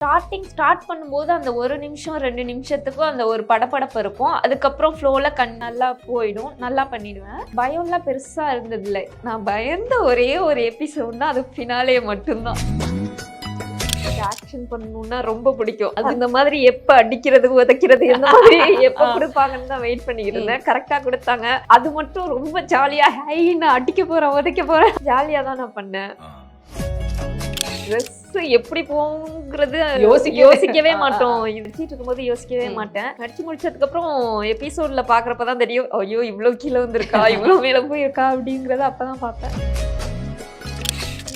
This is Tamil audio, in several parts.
ஸ்டார்டிங் ஸ்டார்ட் பண்ணும்போது அந்த ஒரு நிமிஷம் ரெண்டு நிமிஷத்துக்கும் அந்த ஒரு படபடப்பு இருக்கும். அதுக்கப்புறம் ஃப்ளோவில் கண் நல்லா போயிடும். நல்லா பண்ணிடுவேன். பயம்லாம் பெருசாக இருந்ததில்லை. நான் பயந்த ஒரே ஒரு எபிசோட்னா அது ஃபினாலே மட்டும்தான். ஆக்ஷன் பண்ணணும்னா ரொம்ப பிடிக்கும். அது இந்த மாதிரி எப்ப அடிக்கிறது உதைக்கிறது இந்த மாதிரி எப்ப கொடுப்பாங்கன்னு தான் வெயிட் பண்ணிக்கிட்டு இருந்தேன். கரெக்டா கொடுத்தாங்க. அது மட்டும் ரொம்ப ஜாலியா ஹை நான் அடிக்க போறேன் உதைக்க போறேன். ஜாலியா தான் நான் பண்ணேன். ட்ரெஸ் எப்படி போகுங்கிறது யோசிக்கவே- யோசிக்கவே மாட்டோம். நடிச்சிட்டு இருக்கும்போது யோசிக்கவே. மாட்டேன். நடிச்சு முடிச்சதுக்கு அப்புறம் எபிசோட்ல பாக்குறப்ப தான் தெரியும். ஐயோ இவ்வளவு கீழே வந்திருக்கா இவ்வளவு மேல போயிருக்கா அப்படிங்கறத அப்பதான் பார்த்தேன்.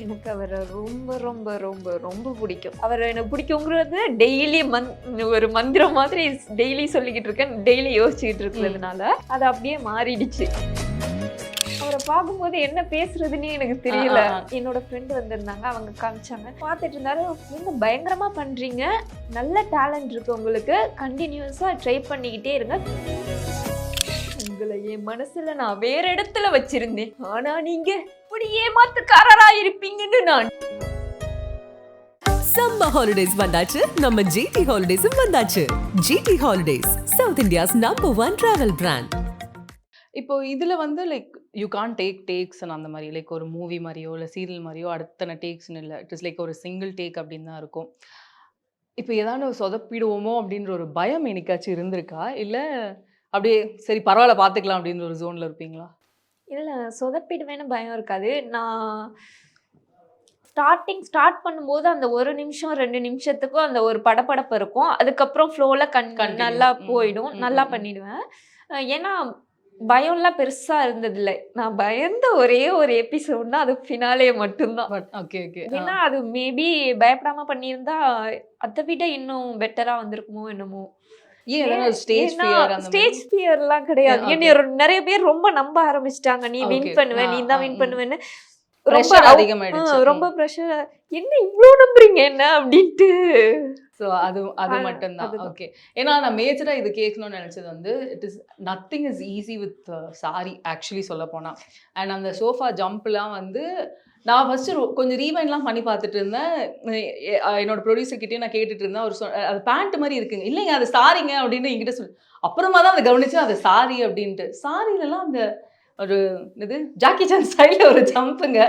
எனக்கு அவரை ரொம்ப ரொம்ப ரொம்ப ரொம்ப பிடிக்கும். அவரை எனக்கு பிடிக்குங்கிறது டெய்லி மந் ஒரு மந்திரம் மாதிரி டெய்லி சொல்லிக்கிட்டு இருக்கேன். டெய்லி யோசிச்சுக்கிட்டு இருக்கிறதுனால. அது அப்படியே மாறிடுச்சு. பார்க்கும்போது என்ன பேசுறதுன்னே எனக்கு தெரியல. என்னோட ஃப்ரெண்டு வந்திருந்தாங்க அவங்க காமிச்சாங்க. பார்த்துட்டு இருந்தாரு நீங்க பயங்கரமா பண்றீங்க. நல்ல டேலண்ட் இருக்கு உங்களுக்கு. கண்டினியூஸா ட்ரை பண்ணிக்கிட்டே இருங்க. உங்களை என் மனசுல நான் வேற இடத்துல வச்சிருந்தேன். ஆனா நீங்க இப்படி ஏமாத்துக்காரரா இருப்பீங்கன்னு நான். சம்மர் ஹாலிடேஸ் வந்தாச்சு. நம்ம ஜிடி ஹாலிடேஸும் வந்தாச்சு. GT holidays south India's number one travel brand இப்போ இதுல வந்து like you can take tags அந்த மாதிரி லைக் ஒரு மூவி மாதிரியோ இல்லை சீரியல் மாதிரியோ அடுத்தன டேக்ஸ்னு இல்லை. இட் இஸ் லைக் ஒரு சிங்கிள் டேக் அப்படின்னு தான் இருக்கும். இப்போ ஏதாவது சொதப்பிடுவோமோ அப்படின்ற ஒரு பயம் என்னைக்காச்சும் இருந்திருக்கா? இல்லை அப்படியே சரி பரவாயில்ல பார்த்துக்கலாம் அப்படின்ற ஒரு ஜோனில் இருப்பீங்களா? இல்ல சொதப்பிடுவேன்னு பயம் இருக்காது. நான் ஸ்டார்டிங் ஸ்டார்ட் பண்ணும்போது அந்த ஒரு நிமிஷம் ரெண்டு நிமிஷத்துக்கும் அந்த ஒரு படபடப்பு இருக்கும். அதுக்கப்புறம் ஃப்ளோவில் கண். நல்லா போயிடும். நல்லா. பண்ணிடுவேன். ஏன்னா பயம்லாம் பெருசா இருந்ததில்லை. நான் பயந்த ஒரே ஒரு எபிசோட்னா அது ஃபினாலே மட்டும்தான். பட் ஓகே ஓகே ஏன்னா அது மேபி பயப்படாம பண்ணியிருந்தா அதை விட இன்னும் பெட்டரா வந்திருக்குமோ என்னமோ. ஸ்டேஜ் ஃபியர்லாம் கிடையாது. நிறைய பேர் ரொம்ப நம்ப ஆரம்பிச்சிட்டாங்க. நீ வின். பண்ணுவ நீ தான் வின். பண்ணுவேன்னு. ப்ரெஷர் அதிகமாயிடுச்சு ரொம்ப ப்ரெஷர் என்ன இவ்ளோ நம்புறீங்க என்ன அப்படின்ட்டு. ஸோ அது அது மட்டும்தான். ஓகே ஏன்னா நான் மேஜராக இது கேட்கணும்னு நினச்சது வந்து it is nothing is easy with sorry actually சொல்ல போனால் அண்ட் அந்த சோஃபா ஜம்ப்லாம் வந்து நான் ஃபஸ்ட்டு கொஞ்சம் ரீவைண்ட்லாம் பண்ணி பார்த்துட்டு இருந்தேன். என்னோட ப்ரொடியூசர் கிட்டே நான் கேட்டுட்டு இருந்தேன். ஒரு சொ அது பேண்ட் மாதிரி இருக்குங்க. இல்லைங்க அது சாரிங்க அப்படின்னு என்கிட்ட சொல்லி அப்புறமா தான் அதை கவனிச்சேன் அது சாரி அப்படின்ட்டு. சாரிலலாம் அந்த ஒரு இது ஜாக்கி சான் ஸ்டைலில் ஒரு ஜம்ப்புங்க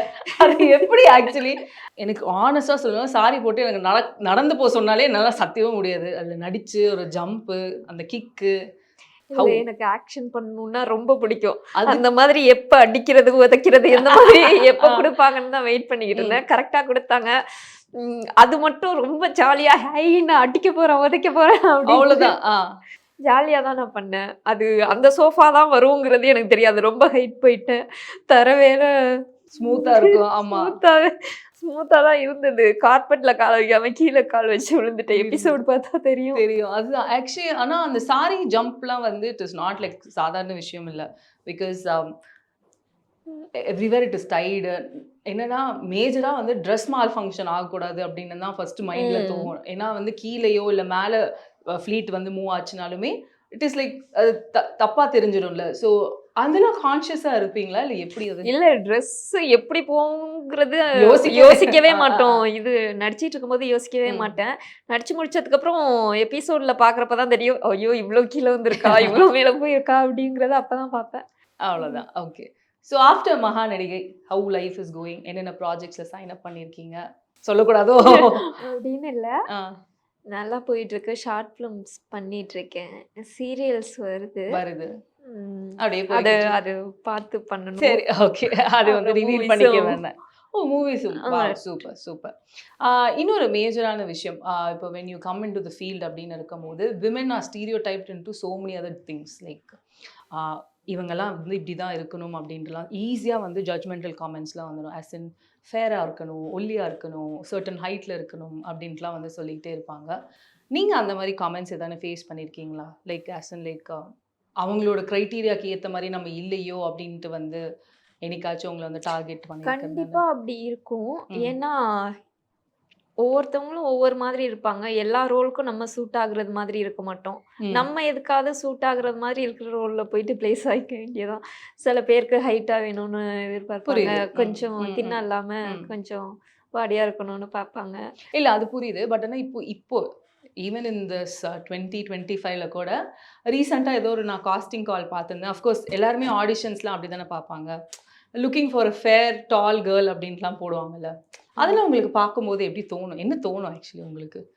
அது எப்படி ஆக்சுவலி எனக்கு ஆனஸ்டாக சொல்லுவேன் சாரி போட்டு எனக்கு நட நடந்து போக சொன்னாலே என்னால் சத்தியவும் முடியாது. அதில் நடிச்சு ஒரு ஜம்ப்பு அந்த கிக்கு? எனக்கு ஆக்ஷன் பண்ணணும்னா ரொம்ப பிடிக்கும். அது அந்த மாதிரி எப்ப அடிக்கிறது உதைக்கிறது எந்த மாதிரி எப்ப. கொடுப்பாங்கன்னு தான் வெயிட் பண்ணிக்கிட்டு இருந்தேன். கரெக்டா கொடுத்தாங்க. அது மட்டும் ரொம்ப ஜாலியா ஹை நான் அடிக்க போறேன் உதைக்க போறேன் அப்படின்னு அவ்வளோதான் ஆ ஜாலியா தான் நான் பண்ணேன். அது அந்த சோஃபா தான் வருங்கிறது எனக்கு தெரியாது. ரொம்ப ஹைட் போயிட்டேன். தர வேற ஸ்மூத்தாக இருக்கும். ஆமாம் ஸ்மூத்தாவே ஸ்மூத்தா தான் இருந்தது. கார்பெட்ல கால் வைக்காம கீழே கால் வச்சு விழுந்துட்டேன். எபிசோட் பார்த்தா தெரியும். தெரியும். அதுதான் ஆக்சுவலி ஆனால் அந்த சாரி ஜம்ப்லாம் வந்து இட் இஸ் நாட் லைக் சாதாரண விஷயம் இல்லை. Because everywhere it is tied என்னன்னா மேஜராக வந்து ட்ரெஸ் மால் ஃபங்க்ஷன் ஆகக்கூடாது அப்படின்னு தான் ஃபர்ஸ்ட் மைண்டில். தோணும். ஏன்னா வந்து கீழேயோ இல்லை மேலே ஃப்ளீட் வந்து மூவ் ஆச்சுனாலுமே இட் இஸ் லைக் அது த தப்பாக தெரிஞ்சிடும்ல. ஸோ அதெல்லாம் கான்ஷியஸாக இருப்பீங்களா? இல்லை எப்படி அது? இல்ல Dress எப்படி போகுங்கிறது யோசிக்கவே- மாட்டோம். இது நடிச்சிட்டு இருக்கும்போது யோசிக்கவே. மாட்டேன். நடிச்சு முடிச்சதுக்கு அப்புறம் எபிசோட்ல தான் தெரியும் ஐயோ இவ்வளவு கீழே வந்திருக்கா இவ்வளவு மேல போயிருக்கா அப்படிங்கறத அப்பதான் பார்ப்பேன் அவ்வளோதான் ஓகே ஸோ ஆஃப்டர் மகா நடிகை ஹவு லைஃப் இஸ் கோயிங் என்னென்ன ப்ராஜெக்ட்ஸில் சைன் அப் பண்ணியிருக்கீங்க சொல்லக்கூடாதோ? அப்படின்னு இல்ல. நல்லா போயிட்டு இருக்கு ஷார்ட் ஃபிலிம்ஸ் பண்ணிட்டு இருக்கேன் சீரியல்ஸ் வருது. வருது அப்படியே அது அது பார்த்து பண்ணணும். சரி ஓகே அது வந்து ரிவீல் பண்ணிக்க உம். வேண்டாம். ஓ மூவிஸும் ஆ. சூப்பர் சூப்பர் இன்னொரு மேஜரான விஷயம் இப்போ when you come into the field அப்படின்னு இருக்கும்போது women are stereotype into so many other things like இவங்கெல்லாம் வந்து இப்படி தான் இருக்கணும் அப்படின்றலாம் ஈஸியாக வந்து ஜட்மெண்டல் காமெண்ட்ஸ்லாம் வந்துடும் ஆஸ் இன் ஃபேராக இருக்கணும் ஒல்லியாக இருக்கணும் சர்டன் ஹைட்டில் இருக்கணும் அப்படின்ட்டுலாம் வந்து சொல்லிக்கிட்டே இருப்பாங்க. நீங்கள் அந்த மாதிரி காமெண்ட்ஸ் எதானே ஃபேஸ் பண்ணியிருக்கீங்களா லைக் ஆஸ் இன் லைக் அவங்களோட க்ரைட்டீரியாக்கு ஏற்ற மாதிரி நம்ம இல்லையோ அப்படின்ட்டு வந்து என்னைக்காச்சும் உங்களை வந்து டார்கெட் கண்டிப்பா பண்ணியிருக்கேன் அப்படி இருக்கும். ஏன்னா ஒவ்வொருத்தவங்களும் ஒவ்வொரு மாதிரி இருப்பாங்க. எல்லா ரோலுக்கும் நம்ம சூட் ஆகுறது மாதிரி இருக்க மாட்டோம். நம்ம எதுக்காவது சூட் ஆகுறது மாதிரி இருக்கிற ரோல்ல போயிட்டு பிளேஸ் ஆகிக்க வேண்டியதான் சில பேருக்கு ஹைட்டா வேணும்னு எதிர்பார்ப்பாங்க. கொஞ்சம் தின்ன இல்லாம. கொஞ்சம் பாடியா இருக்கணும்னு பார்ப்பாங்க. இல்ல அது புரியுது. பட் ஆனா இப்போ இப்போ even in this twenty twenty ஃபைவ்ல கூட ரீசெண்டாக ஏதோ ஒரு நான் காஸ்டிங் கால் பார்த்துருந்தேன். அஃப்கோர்ஸ் எல்லாருமே ஆடிஷன்ஸ்லாம் அப்படி தானே பார்ப்பாங்க. Looking for a fair tall girl அப்படின்ட்டுலாம் போடுவாங்கல்ல. அதெல்லாம் உங்களுக்கு பார்க்கும்போது எப்படி தோணும்? என்ன தோணும் ஆக்சுவலி உங்களுக்கு?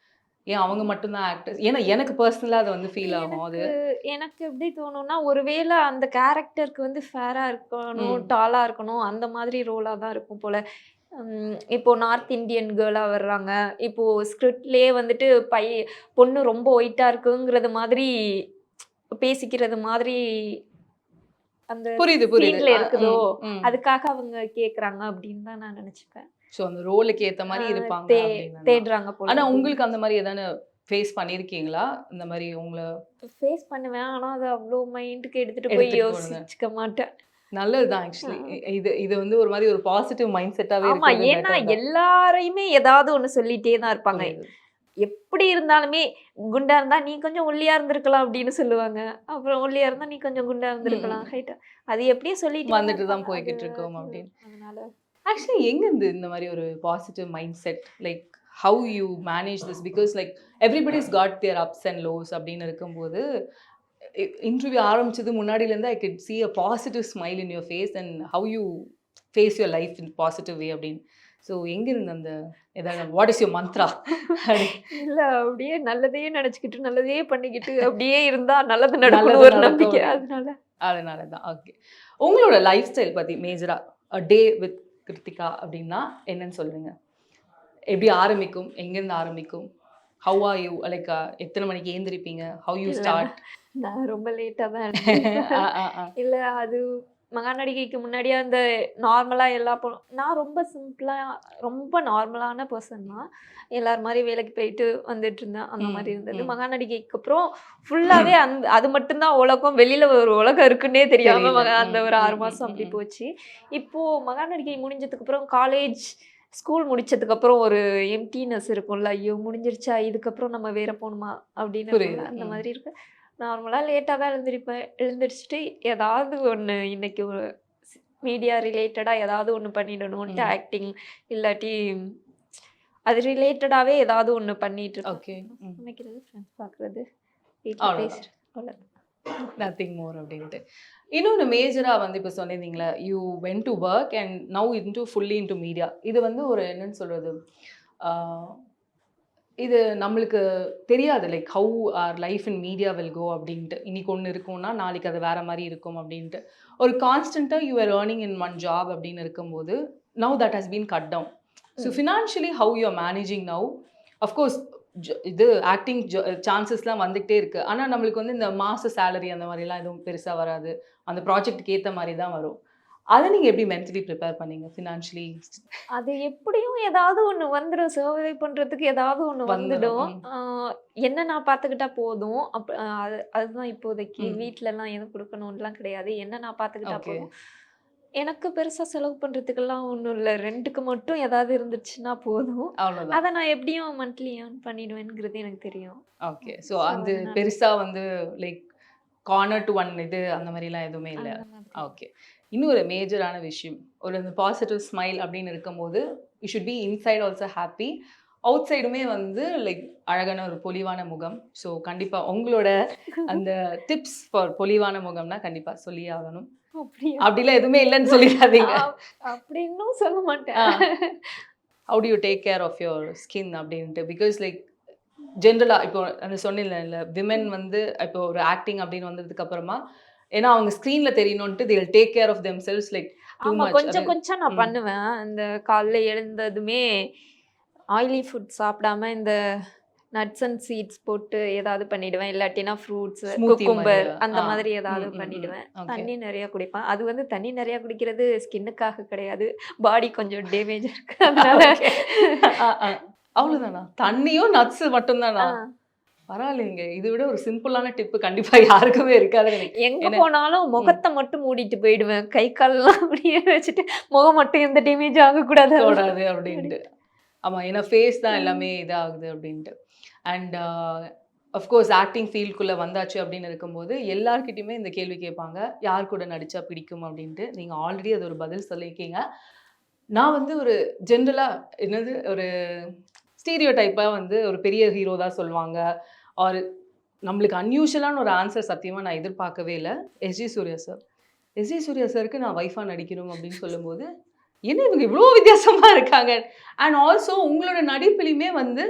ஏன் அவங்க மட்டும்தான் ஆக்டர்ஸ் ஏன்னா எனக்கு பர்சனலாக அது வந்து ஃபீல் ஆகும். அது எனக்கு- எப்படி தோணும்னா ஒருவேளை அந்த கேரக்டருக்கு வந்து ஃபேரா இருக்கணும் ம். டாலா இருக்கணும் அந்த மாதிரி ரோலா தான் இருக்கும் போல. இப்போ நார்த் இந்தியன் கேர்ளா வர்றாங்க. இப்போ ஸ்கிரிப்ட்லயே வந்துட்டு பை பொண்ணு ரொம்ப ஒயிட்டா இருக்குங்கிறது மாதிரி பேசிக்கிறது மாதிரி அந்த புரியுது புரியுது. இருக்குதோ, அதுக்காக அவங்க கேக்குறாங்க அப்படின்னு தான் நான் நினைச்சுப்பேன். ஸோ அந்த ரோலுக்கு ஏத்த மாதிரி இருப்பாங்க தேடுறாங்க போல ஆனா உங்களுக்கு அந்த மாதிரி எதானு ஃபேஸ் பண்ணியிருக்கீங்களா இந்த மாதிரி உங்களை ஃபேஸ் பண்ணுவேன். ஆனா அது அவ்வளோ மைண்டுக்கு எடுத்துட்டு போய். யோசிச்சுக்க மாட்டேன். நல்லதுதான் ஆக்சுவலி இது இது வந்து ஒரு மாதிரி ஒரு பாசிட்டிவ் மைண்ட் செட்டாவே ஆமா ஏன்னா எல்லாரையுமே ஏதாவது ஒண்ணு சொல்லிட்டே தான் இருப்பாங்க. எப்படி இருந்தாலுமே குண்டா இருந்தா நீ கொஞ்சம் ஒல்லியா இருந்திருக்கலாம் அப்படின்னு சொல்லுவாங்க. அப்புறம் ஒல்லியா இருந்தா நீ கொஞ்சம் குண்டா இருந்திருக்கலாம் ஹைட்டா. அது எப்படியே சொல்லிட்டு வந்துட்டு தான் போய்கிட்டு இருக்கோம் அப்படின்னு. அதனால ஆக்சுவலி எங்க இருந்து இந்த மாதிரி ஒரு positive mindset like how you manage this because like everybody's got their ups and lows அப்படின்னு இருக்கும்போது இன்டர்வியூ ஆரம்பிச்சது முன்னாடிலேருந்து I could see a positive smile in your face and how you face your life in positive way அப்படின்னு. ஸோ எங்கிருந்து அந்த ஏதாவது வாட் இஸ் யுவர் மந்த்ரா இல்ல அப்படியே நல்லதே நினைச்சுக்கிட்டு நல்லதே பண்ணிக்கிட்டு அப்படியே இருந்தா நல்லது நடக்கும் ஒரு. நம்பிக்கை. அதனால. அதனால தான் ஓகே உங்களோட லைஃப் ஸ்டைல் பற்றி மேஜராக டே வித் கிருத்திகா அப்படின்னா என்னன்னு சொல்லுங்க. எப்படி ஆரம்பிக்கும்? எங்கேருந்து ஆரம்பிக்கும்? ஹவ் ஆர் யூ லைக் எத்தனை மணிக்கு ஏந்திரிப்பீங்க? ஹவ் யூ ஸ்டார்ட் நான் ரொம்ப லேட்டா தான். இல்ல அது மகாநடிகைக்கு முன்னாடியே அந்த நார்மலா எல்லா பொ நான் ரொம்ப சிம்பிளா ரொம்ப நார்மலான பர்சன் தான். எல்லார் மாதிரி வேலைக்கு போயிட்டு வந்துட்டு இருந்தேன் அந்த மாதிரி இருந்தது. மகாநடிகைக்கு அப்புறம் ஃபுல்லாவே அந்த அது மட்டும்தான் உலகம் வெளியில ஒரு உலகம் இருக்குன்னே தெரியாம தெரியல. மகா- அந்த ஒரு ஆறு ம், மாசம் ம், அப்படி. போச்சு. இப்போ மகாநடிகை முடிஞ்சதுக்கு அப்புறம் காலேஜ் ஸ்கூல் முடிச்சதுக்கு அப்புறம் ஒரு எம்டினஸ் இருக்கும்ல. ஐயோ முடிஞ்சிருச்சா? இதுக்கப்புறம் நம்ம வேற போகணுமா அப்படின்னு அந்த. மாதிரி இருக்கு. நார்மலாக லேட்டாக தான் எழுந்திருப்பேன் எழுந்திரிச்சிட்டு ஏதாவது ஒன்று இன்னைக்கு ஒரு மீடியா ரிலேட்டடாக ஏதாவது ஒன்று பண்ணிடணும்ட்டு. ஆக்டிங் இல்லாட்டி அது ரிலேட்டடாகவே ஏதாவது ஒன்று பண்ணிட்டு ஓகே சமைக்கிறது ஃப்ரெண்ட்ஸ் பார்க்குறது வீட்டில் நத்திங் மோர் அப்படின்ட்டு. இன்னொன்று மேஜராக வந்து இப்போ சொன்னிருந்தீங்களே you when to work and now into fully into media இது வந்து ஒரு என்னன்னு சொல்கிறது இது நம்மளுக்கு தெரியாது. Like how our life in media will go அப்படின்ட்டு. இன்னைக்கு ஒன்று இருக்கும்னா நாளைக்கு அது வேற மாதிரி இருக்கும் அப்படின்ட்டு. ஒரு கான்ஸ்டண்ட்டாக you are earning in one job அப்படின்னு இருக்கும்போது now that has been cut down so. Financially how you are managing now of course இது ஆக்டிங் சான்சஸ்லாம் வந்துகிட்டே இருக்கு. ஆனால் நம்மளுக்கு வந்து இந்த மாச சேலரி அந்த மாதிரிலாம் எதுவும் பெருசாக வராது. அந்த ப்ராஜெக்ட்டுக்கு ஏற்ற மாதிரி தான் வரும். அதை நீங்கள் எப்படி மென்டலி ப்ரிப்பேர் பண்ணீங்க ஃபினான்ஷியலி அது எப்படியும் ஏதாவது ஒன்று வந்துடும் சர்வை பண்ணுறதுக்கு ஏதாவது ஒன்று வந்துடும், என்ன நான் பார்த்துக்கிட்டா போதும். ஆஹ் அது அதுதான் இப்போதைக்கு. வீட்டிலலாம் எதுவும் கொடுக்கணும்லாம் கிடையாது. என்ன நான் பார்த்துக்கிட்டா ஓகே. போதும். எனக்கு பெருசாக செலவு பண்ணுறதுக்கெல்லாம் ஒன்றும் இல்லை. ரெண்டுக்கு மட்டும் ஏதாவது இருந்துச்சுன்னா போதும். அதை நான் எப்படியும் மந்த்லி ஏர்ன் பண்ணிடுவேங்கிறது எனக்கு தெரியும். ஓகே. ஸோ அது பெருசாக வந்து லைக் கார்னர் டு ஒன் இது அந்த மாதிரிலாம் எதுவுமே இல்லை. அந்த ஓகே இன்னொரு மேஜரான விஷயம். ஒரு இந்த பாசிட்டிவ் ஸ்மைல் அப்படின்னு இருக்கும்போது you should be inside also happy out சைடுமே வந்து லைக் அழகான ஒரு பொலிவான முகம். ஸோ கண்டிப்பாக உங்களோட அந்த டிப்ஸ் ஃபார் பொலிவான முகம்னா கண்டிப்பாக சொல்லியே ஆகணும். அப்படிலாம் எதுவுமே இல்லைன்னு சொல்லிடாதீங்க. அப்படின்னும் சொல்ல மாட்டேன். How do you take care of your skin அப்படின்ட்டு? பிகாஸ் லைக் ஜென்ரலாக இப்போ அந்த சொன்னேன்ல இல்லை விமென் வந்து இப்போ ஒரு ஆக்டிங் அப்படின்னு வந்ததுக்கு அப்புறமா ஏன்னா அவங்க ஸ்க்ரீனில் they will take care of themselves like Too ஆமா. கொஞ்சம் கொஞ்சம் நான். பண்ணுவேன் இந்த காலைல எழுந்ததுமே ஆயிலி ஃபுட் சாப்பிடாம இந்த நட்ஸ் அண்ட் சீட்ஸ் போட்டு ஏதாவது பண்ணிடுவேன் இல்லாட்டினா ஃப்ரூட்ஸ் குக்கும்பர்? அந்த. மாதிரி ஏதாவது. பண்ணிடுவேன். தண்ணி நிறைய குடிப்பேன் அது வந்து தண்ணி நிறைய குடிக்கிறது ஸ்கின்னுக்காக கிடையாது பாடி கொஞ்சம் டேமேஜ் இருக்கு அதனால அவ்வளோதானா தண்ணியும் நட்ஸ் மட்டும்தானா பரவாயில்லைங்க. இதை விட ஒரு சிம்பிளான டிப்பு கண்டிப்பா யாருக்குமே இருக்காது எங்க போனாலும் முகத்தை மட்டும் மூடிட்டு போயிடுவேன். கை கால்லாம் அப்படியே வச்சுட்டு முகம் மட்டும் எந்த டேமேஜ் ஆகக்கூடாது தொடாது அப்படின்ட்டு. ஆமா ஏன்னா ஃபேஸ் தான் எல்லாமே இதாகுது அப்படின்ட்டு. அண்ட் அஃப்கோர்ஸ் ஆக்டிங் ஃபீல்டுக்குள்ளே வந்தாச்சு அப்படின்னு இருக்கும்போது எல்லார்கிட்டயுமே இந்த கேள்வி கேட்பாங்க. யார் கூட நடிச்சா பிடிக்கும் அப்படின்ட்டு. நீங்கள் ஆல்ரெடி அது ஒரு பதில் சொல்லியிருக்கீங்க. நான் வந்து ஒரு ஜென்ரலா என்னது ஒரு ஸ்டீரியோ டைப்பா வந்து ஒரு பெரிய ஹீரோ தான் சொல்லுவாங்க. ஆர் நம்மளுக்கு அன்யூஷுவலான ஒரு ஆன்சர் சத்தியமா நான் எதிர்பார்க்கவே இல்லை. SJ Suryah sir SJ Suryah சாருக்கு நான் ஒய்ஃபா நடிக்கணும் அப்படின்னு சொல்லும்போது என்ன இவங்க இவ்வளோ வித்தியாசமா இருக்காங்க? அண்ட் ஆல்சோ உங்களோட நடிப்புலையுமே வந்து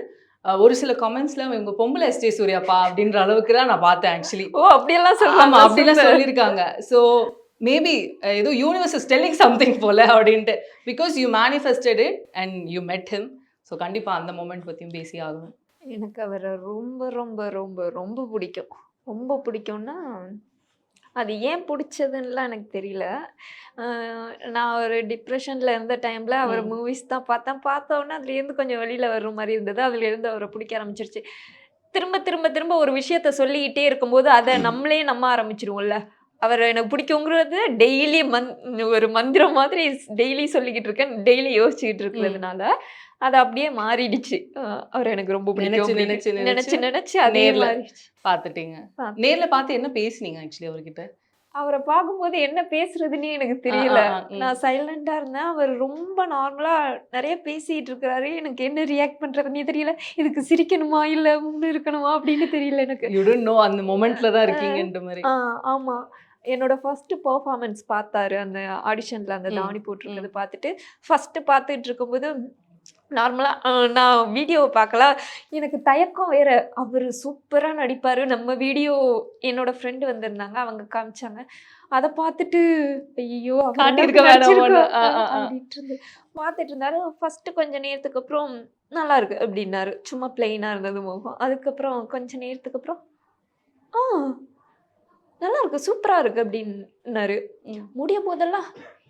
ஒரு சில கமெண்ட்ஸ்ல இவங்க பொம்பளை எஸ்ஜே சூர்யாப்பா அப்படின்ற அளவுக்கு தான் நான் பார்த்தேன் ஆக்சுவலி ஓ அப்படியெல்லாம் சொல்றாங்க. அப்படிலாம். சொல்லியிருக்காங்க. ஸோ மேபி ஏதோ யூனிவர்ஸ் இஸ் டெல்லிங் சம்திங் போல அப்படின்ட்டு. Because you manifested it and you met him so கண்டிப்பா அந்த மூமெண்ட் பத்தியும் பேசி ஆகணும். எனக்கு அவரை ரொம்ப ரொம்ப ரொம்ப ரொம்ப பிடிக்கும். ரொம்ப பிடிக்கும்னா அது ஏன் பிடிச்சதுன்னுலாம் எனக்கு தெரியல. நான் ஒரு டிப்ரெஷனில் இருந்த டைமில் அவர். மூவிஸ் தான் பார்த்தேன். பார்த்த உடனே அதுலேருந்து கொஞ்சம் வெளியில் வர்ற மாதிரி இருந்தது. அதுலேருந்து அவரை பிடிக்க ஆரம்பிச்சிருச்சு. திரும்ப திரும்ப திரும்ப ஒரு விஷயத்த சொல்லிக்கிட்டே இருக்கும்போது அதை நம்மளே நம்ப ஆரம்பிச்சிருவோம்ல. அவர் எனக்கு பிடிக்குங்கிறது டெய்லி மந் ஒரு மந்திரம் மாதிரி டெய்லி சொல்லிக்கிட்டு இருக்கேன். டெய்லி யோசிச்சுக்கிட்டு இருக்கிறதுனால அது அப்படியே மாறிடுச்சு. அவர் எனக்கு ரொம்ப பிடிக்கும் நினைச்சு. நினைச்சு, நினைச்சு அதே பார்த்துட்டீங்க. நேர்ல பார்த்து என்ன பேசுனீங்க ஆக்சுவலி அவர்கிட்ட? அவரை பார்க்கும்போது என்ன பேசுறதுன்னே எனக்கு தெரியல. நான் சைலண்டா இருந்தேன். அவர் ரொம்ப நார்மலா நிறைய பேசிட்டு இருக்கிறாரு. எனக்கு என்ன ரியாக்ட் பண்றதுன்னே தெரியல. இதுக்கு சிரிக்கணுமா? இல்ல முன்னு இருக்கணுமா? அப்படின்னு தெரியல எனக்கு. யூ டோன்ட் நோ அந்த மொமெண்ட்ல தான் இருக்கீங்கன்ற மாதிரி. ஆமா. என்னோட ஃபர்ஸ்ட் பெர்ஃபார்மன்ஸ் பார்த்தாரு அந்த ஆடிஷன்ல அந்த தாவணி போட்டிருக்கிறது பார்த்துட்டு ஃபர்ஸ்ட் பார்த்துட்டு இருக்கும்போது நார்மலா நான் வீடியோவை பார்க்கல. எனக்கு தயக்கம் வேற. அவர் சூப்பரா நடிப்பாரு. நம்ம வீடியோ என்னோட ஃப்ரெண்டு வந்திருந்தாங்க. அவங்க காமிச்சாங்க. அதை பார்த்துட்டு ஐயோ பார்த்துட்டு இருந்தாரு. ஃபர்ஸ்ட் கொஞ்ச நேரத்துக்கு அப்புறம் நல்லா இருக்கு அப்படின்னாரு. சும்மா பிளெயினா இருந்தது முகம். அதுக்கப்புறம் கொஞ்ச நேரத்துக்கு அப்புறம் ஆ நல்லா இருக்கு சூப்பரா இருக்கு அப்படின்னாரு ம். முடிய போதெல்லாம்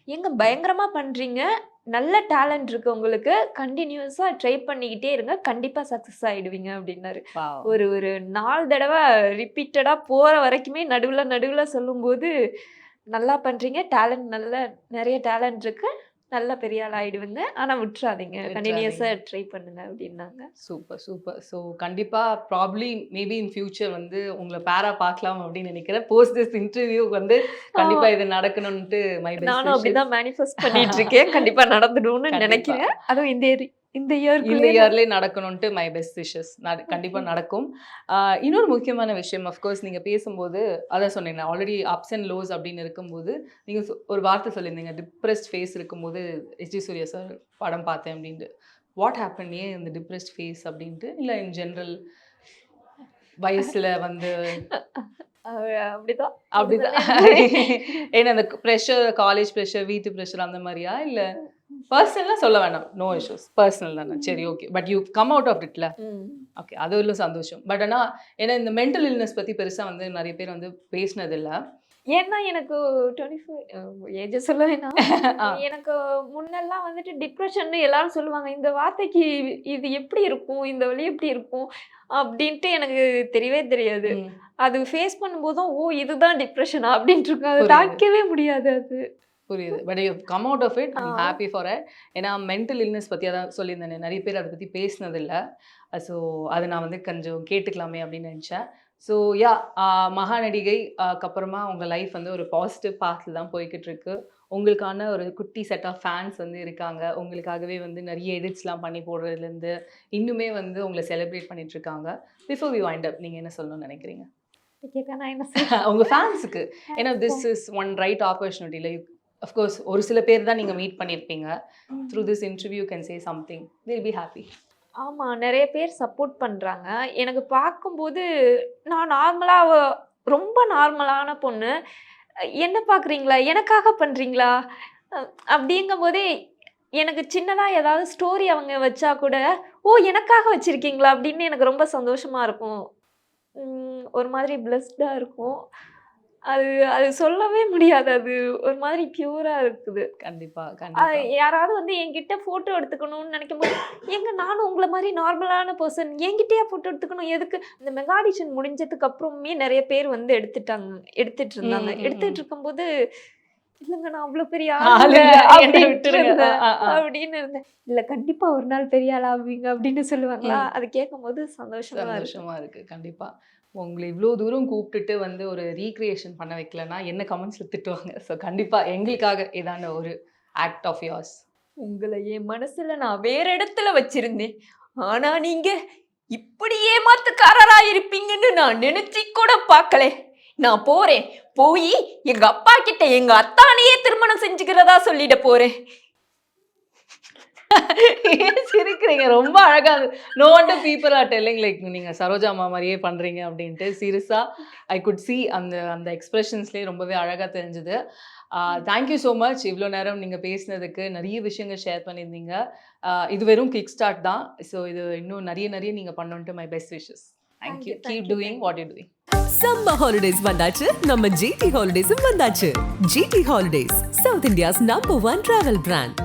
எங்க பயங்கரமா பண்றீங்க நல்ல டேலண்ட் இருக்கு உங்களுக்கு கண்டினியூஸா ட்ரை பண்ணிக்கிட்டே இருங்க கண்டிப்பா சக்சஸ் ஆயிடுவீங்க அப்படின்னாரு. ஒரு ஒரு நாலு தடவை ரிப்பீட்டடா போற வரைக்குமே நடுவுல நடுவுல சொல்லும்போது நல்லா பண்றீங்க டேலண்ட் நல்ல நிறைய டேலண்ட் இருக்கு நல்ல பெரிய ஆள் ஆயிடுவீங்க. ஆனா விட்டுறாதீங்க. விட்டுறாதீங்க. கண்டினியூஸா ட்ரை பண்ணுங்க அப்படின்னாங்க. Super super. ஸோ கண்டிப்பா ப்ராப்ளி மேபி இன் ஃபியூச்சர் வந்து உங்களை பேரா பார்க்கலாம் அப்படின்னு நினைக்கிறேன். போஸ்ட் திஸ் இன்டர்வியூ வந்து கண்டிப்பா இது நடக்கணும்ட்டு மை நானும் அப்படிதான் மேனிஃபெஸ்ட் பண்ணிட்டு இருக்கேன். கண்டிப்பா நடந்துடும்னு. நினைக்கிறேன். அதுவும் இந்த year- இந்த இயர் இந்த இயர்லேயே நடக்கணும்ட்டு மை பெஸ்ட் விஷஸ் கண்டிப்பா நடக்கும். இன்னொரு முக்கியமான விஷயம் அஃப்கோர்ஸ் நீங்க பேசும்போது அதான் சொன்னீங்க ஆல்ரெடி அப்ஸ் அண்ட் லோஸ் அப்படின்னு இருக்கும்போது நீங்க சொ- ஒரு வார்த்தை சொல்லியிருந்தீங்க டிப்ரெஸ்ட் ஃபேஸ் இருக்கும்போது எஸ்டி சூர்யா சார் படம் பார்த்தேன் அப்படின்ட்டு. வாட் ஹேப்பன் ஏன் இந்த டிப்ரெஸ்ட் ஃபேஸ் அப்படின்ட்டு? இல்லை இன் ஜென்ரல் வயசுல வந்து அப்படிதான். அப்படிதான். ஏன்னா அந்த ப்ரெஷர் காலேஜ் ப்ரெஷர் வீட்டு ப்ரெஷர் அந்த மாதிரியா? இல்ல பர்சனலாக சொல்ல வேண்டாம் நோ இஷ்யூஸ் பர்சனல் தானே. சரி okay but you come out of இட்ல. Okay அது ஒரு சந்தோஷம். பட் ஆனா ஏன்னா இந்த மென்டல் இல்னஸ் பத்தி பெருசா வந்து நிறைய பேர் வந்து பேசினது இல்ல ஏன்னா எனக்கு டுவெண்ட்டி ஃபைவ் ஏஜ் சொல்ல வேணாம். எனக்கு முன்னெல்லாம் வந்துட்டு டிப்ரெஷன் எல்லாரும் சொல்லுவாங்க இந்த வார்த்தைக்கு இது எப்படி இருக்கும்? இந்த வழி எப்படி இருக்கும்? அப்படின்ட்டு எனக்கு தெரியவே தெரியாது. அது ஃபேஸ் பண்ணும்போதும் ஓ இதுதான் டிப்ரெஷனா அப்படின்ட்டு இருக்கும். அதை. தாக்கவே முடியாது அது. புரியுது. But you come out of it. Happy for it. ஏன்னா மென்டல் இல்னஸ் பற்றி அதான் சொல்லியிருந்தேன் நிறைய பேர் அதை பற்றி பேசினதில்ல. ஸோ அதை நான் வந்து கொஞ்சம் கேட்டுக்கலாமே அப்படின்னு நினச்சேன். ஸோ யா மகா நடிகை அப்புறமா உங்கள் லைஃப் வந்து ஒரு பாசிட்டிவ் பாத்தில் தான் போய்கிட்டு இருக்கு. உங்களுக்கான ஒரு குட்டி செட் ஆஃப் ஃபேன்ஸ் வந்து இருக்காங்க. உங்களுக்காகவே வந்து நிறைய எடிட்ஸ்லாம் பண்ணி போடுறதுலேருந்து இன்னுமே வந்து உங்களை செலிப்ரேட் பண்ணிட்டு இருக்காங்க. பிஃபோர் வி வைண்ட் அப் நீங்கள் என்ன சொல்லணும்னு நினைக்கிறீங்க? கேட்டா நான் என்ன சொல்றது? உங்க ஃபேன்ஸுக்கு ஏன்னா this is one right opportunity like of course ஒரு சில பேர் தான் நீங்க மீட் பண்ணியிருப்பீங்க through this interview can say something will be happy ஆமா நிறைய பேர் சப்போர்ட் பண்றாங்க. எனக்கு பார்க்கும்போது நான் நார்மலா ரொம்ப நார்மலான பொண்ணு. என்ன பார்க்குறீங்களா? எனக்காக பண்றீங்களா? அஹ் அப்படிங்கும் போதே எனக்கு சின்னதாக ஏதாவது ஸ்டோரி அவங்க வச்சா கூட ஓ எனக்காக வச்சிருக்கீங்களா? அப்படின்னு எனக்கு ரொம்ப சந்தோஷமா இருக்கும். ஒரு மாதிரி பிளஸ்டாக இருக்கும். அது அது சொல்லவே முடியாது. அது ஒரு மாதிரி பியூராக இருக்குது. கண்டிப்பா கண்டிப்பா. யாராவது வந்து என்கிட்ட போட்டோ எடுத்துக்கணும்னு நினைக்கும் போது எங்க நானும் உங்களை மாதிரி நார்மலான பர்சன் என்கிட்டயே போட்டோ எடுத்துக்கணும்? எதுக்கு? இந்த மெகாடிஷன் முடிஞ்சதுக்கு அப்புறமே நிறைய பேர் வந்து எடுத்துட்டாங்க எடுத்துட்டு இருந்தாங்க. எடுத்துட்டு இருக்கும்போது இல்லைங்க நான் அவ்வளவு பெரிய ஆள். அப்படின்னு இருந்தேன். இல்ல கண்டிப்பா ஒரு நாள் பெரிய ஆள் ஆவீங்க அப்படின்னு சொல்லுவாங்களா. அது கேட்கும் போது சந்தோஷமா சந்தோஷமா இருக்கு. கண்டிப்பா. உங்களை இவ்வளோ தூரம் கூப்பிட்டுட்டு வந்து ஒரு ரீக்ரியேஷன் பண்ண வைக்கலன்னா என்ன கமெண்ட்ஸில் திட்டுவாங்க? ஸோ கண்டிப்பாக எங்களுக்காக இதான ஒரு ஆக்ட் ஆஃப் யோர்ஸ் உங்களை என் மனசில் நான் வேற இடத்துல வச்சிருந்தேன். ஆனால் நீங்கள் இப்படி ஏமாத்துக்காரராக இருப்பீங்கன்னு நான் நினச்சி கூட பார்க்கல. நான் போகிறேன் போய் எங்கள் அப்பா கிட்ட எங்கள் அத்தானையே திருமணம் செஞ்சுக்கிறதா சொல்லிட போகிறேன் ஏன் சிரிக்கிறீங்க. ரொம்ப அழகா no wonder people are telling like நீங்க சரோஜா அம்மா மாதிரியே பண்றீங்க அப்படின்ட்டு சீரியஸா ஐ குட் see அந்த அந்த எக்ஸ்பிரஷன்ஸ்லேயே ரொம்பவே அழகா தெரிஞ்சுது. தேங்க்யூ ஸோ மச் இவ்வளோ நேரம் நீங்க பேசினதுக்கு நிறைய விஷயங்கள் ஷேர் பண்ணியிருந்தீங்க. இது வெறும் கிக் ஸ்டார்ட் தான். ஸோ இது இன்னும் நிறைய நிறைய நீங்க பண்ணணுன்ட்டு my best wishes Thank thank you keep you, doing what you doing summer holidays வந்தாச்சு. நம்ம ஜிடி ஹாலிடேஸும் வந்தாச்சு. GT holidays south India's number one travel brand